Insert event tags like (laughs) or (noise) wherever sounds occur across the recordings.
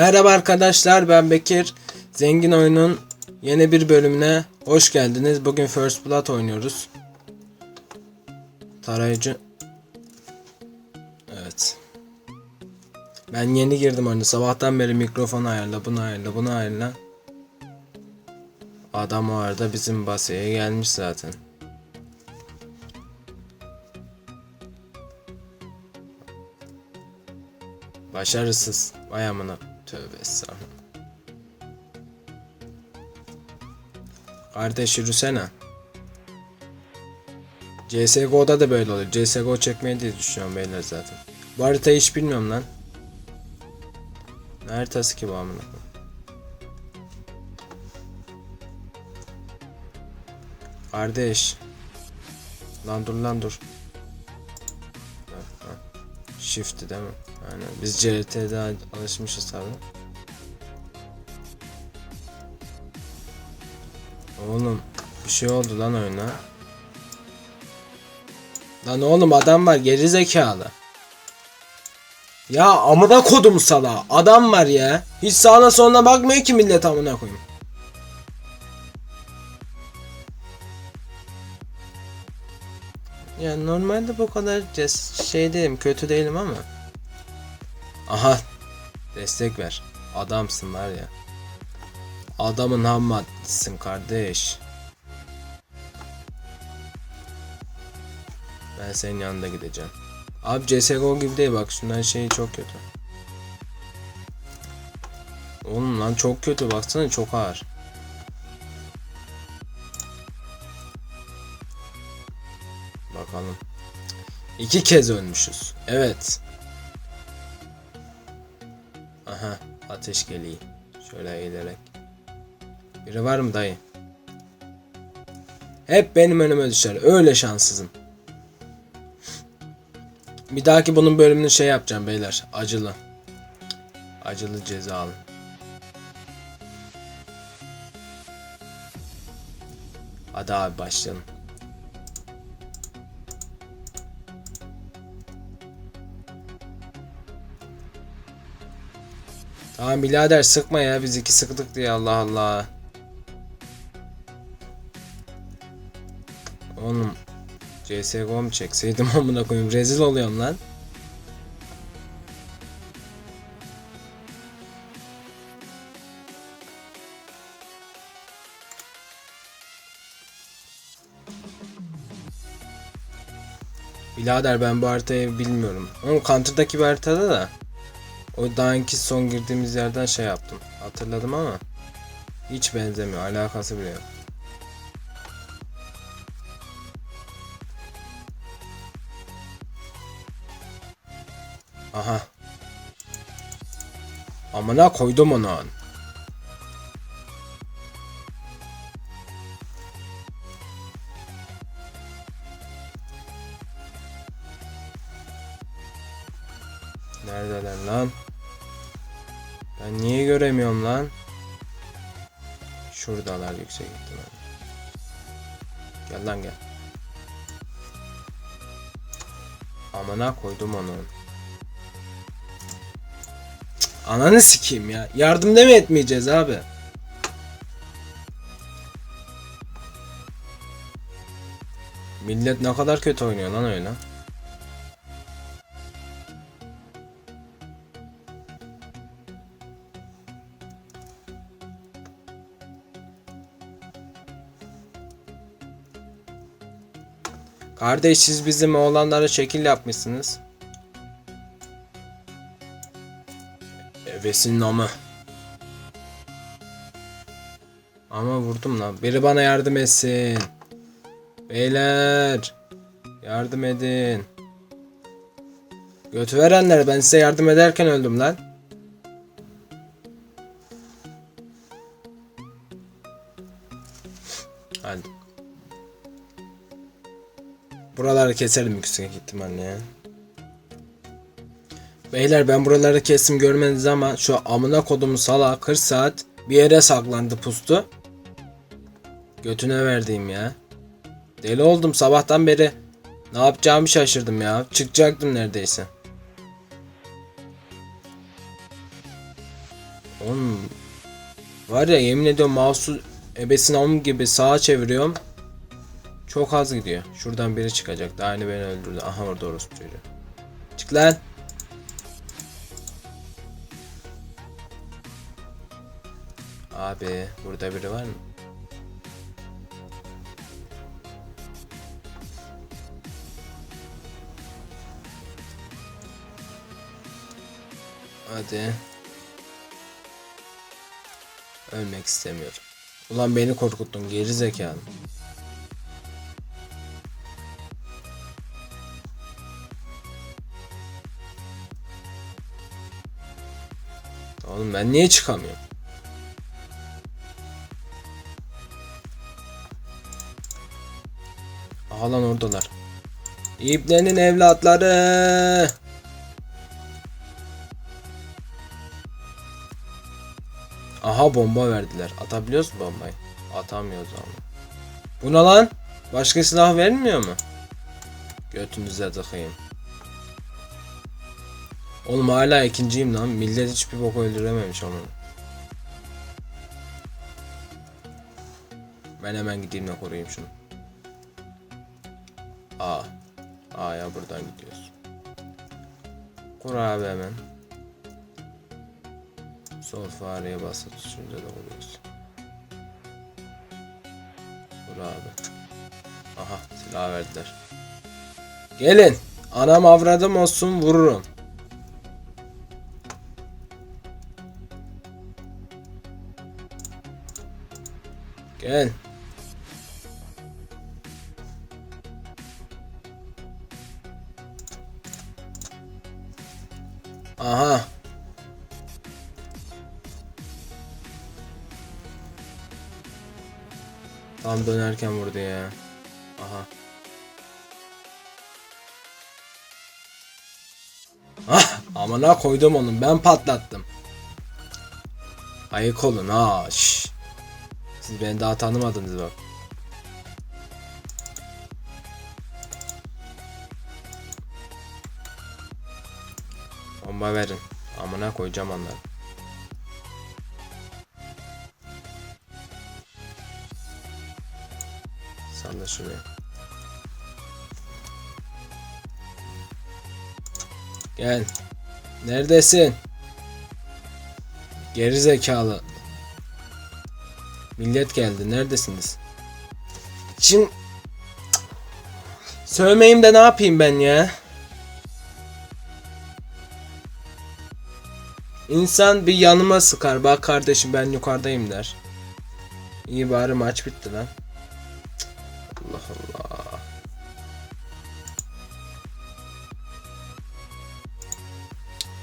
Merhaba arkadaşlar ben Bekir. Zengin Oyun'un yeni bir bölümüne hoş geldiniz. Bugün First Blood oynuyoruz. Tarayıcı. Evet. Ben yeni girdim oyuna. Sabahtan beri mikrofon ayarla, bunu ayarla, bunu ayarla. Adam o arada bizim baseye gelmiş zaten. Başarısız. Vay amına. Tövbe estağfurullah. Kardeş yürüsene. CSGO'da da böyle oluyor. CSGO çekmeyi diye düşünüyorum beyler zaten. Bu haritayı hiç bilmiyorum lan. Ne haritası ki bu amına? Kardeş. Lan dur lan dur. Ha, ha. Shift değil mi? Aynen. Biz CRT'de alışmışız tabi. Oğlum bir şey oldu lan oyuna. Lan oğlum adam var geri zekalı. Ya amına kodum sala. Adam var ya. Hiç sağına soluna bakmıyor ki millet amına koyayım. Ya normalde bu kadar şey değilim, kötü değilim ama. Aha. Destek ver. Adamsın var ya. Adamın ham maddesisin kardeş. Ben senin yanında gideceğim. Abi CSGO gibi değil bak şundan şey çok kötü. Oğlum lan çok kötü baksana çok ağır. Bakalım. İki kez ölmüşüz. Evet. Aha ateş geliyor. Şöyle eğilerek. Biri var mı dayı? Hep benim önüme düşer. Öyle şanssızım. Bir dahaki bunun bölümünü şey yapacağım beyler. Acılı. Acılı cezalı. Hadi abi başlayalım. Tamam birader sıkma ya biz iki sıktık diye Allah Allah. Oğlum CSGO mu çekseydim (laughs) amına koyayım rezil oluyorum lan. Birader ben bu haritayı bilmiyorum. Onun Counter'daki bir haritada da. O daha önki son girdiğimiz yerden şey yaptım. Hatırladım ama. Hiç benzemiyor. Alakası bile yok. Aha. Amına koydum onu. Lan? Ben niye göremiyorum lan? Şuradalar yüksek ihtimalle. Gel lan gel. Amına koydum onu. Cık, Ananı sikeyim ya. Yardım da mı etmeyeceğiz abi? Millet ne kadar kötü oynuyor lan öyle. Kardeş siz bizim oğlanlara şekil yapmışsınız. Evesin namı. Ama vurdum lan. Biri bana yardım etsin. Beyler. Yardım edin. Götü verenler ben size yardım ederken öldüm lan. Buraları keserim yüksek ihtimalle ya. Beyler ben buraları kesim görmeniz ama şu amına kodumu sala 40 saat bir yere saklandı pustu. Götüne verdiğim ya. Deli oldum sabahtan beri. Ne yapacağımı şaşırdım ya. Çıkacaktım neredeyse. Var ya yemin ediyorum mouse'u ebesin am gibi sağa çeviriyorum. Çok az gidiyor. Şuradan biri çıkacak. Daha aynı beni öldürdü. Aha orada orospu çocuğu. Çık lan. Abi burada biri var mı? Hadi. Ölmek istemiyorum. Ulan beni korkuttun geri zekalı. Oğlum ben niye çıkamıyorum? Aha lan oradalar. İbnenin evlatları. Aha bomba verdiler. Atabiliyoruz mu bombayı? Atamıyoruz ama. Bu ne lan? Başka silah vermiyor mu? Götünüze tıkayım. Oğlum hala ikinciyim lan. Millet hiçbir bok öldürememiş onu. Ben hemen gideyim de koruyayım şunu. A. A'ya buradan gidiyoruz. Kur abi hemen. Sol fareye basılı tutunca da vuruyoruz. Vur abi. Aha silah verdiler. Gelin. Anam avradım olsun vururum. Gel. Aha. Tam dönerken vurdu ya. Aha. Ah amına koydum onu ben patlattım. Ayık olun ha. Şş. Siz beni daha tanımadınız bak. Bomba verin. Amına koyacağım onları. Salla şuraya. Gel. Neredesin? Geri zekalı. Millet geldi. Neredesiniz? Şimdi Sövmeyeyim de ne yapayım ben ya? İnsan bir yanıma sıkar. Bak kardeşim ben yukarıdayım der. İyi bari maç bitti lan. Allah Allah.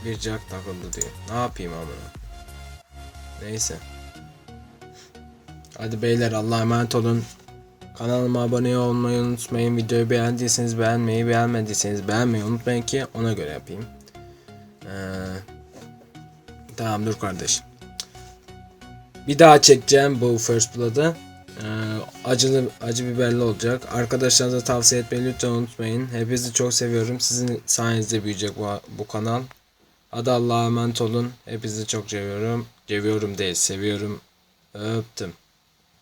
Bir jack takıldı diyor. Ne yapayım amına? Neyse. Hadi beyler Allah'a emanet olun. Kanalıma abone olmayı unutmayın. Videoyu beğendiyseniz beğenmeyi, beğenmediyseniz beğenmeyi unutmayın ki ona göre yapayım. Ee, tamam dur kardeşim. Bir daha çekeceğim bu First Blood'ı. Ee, acılı acı biberli olacak. Arkadaşlarınıza tavsiye etmeyi lütfen unutmayın. Hepinizi çok seviyorum. Sizin sayenizde büyüyecek bu, bu kanal. Hadi Allah'a emanet olun. Hepinizi çok seviyorum. Seviyorum değil, seviyorum. Öptüm.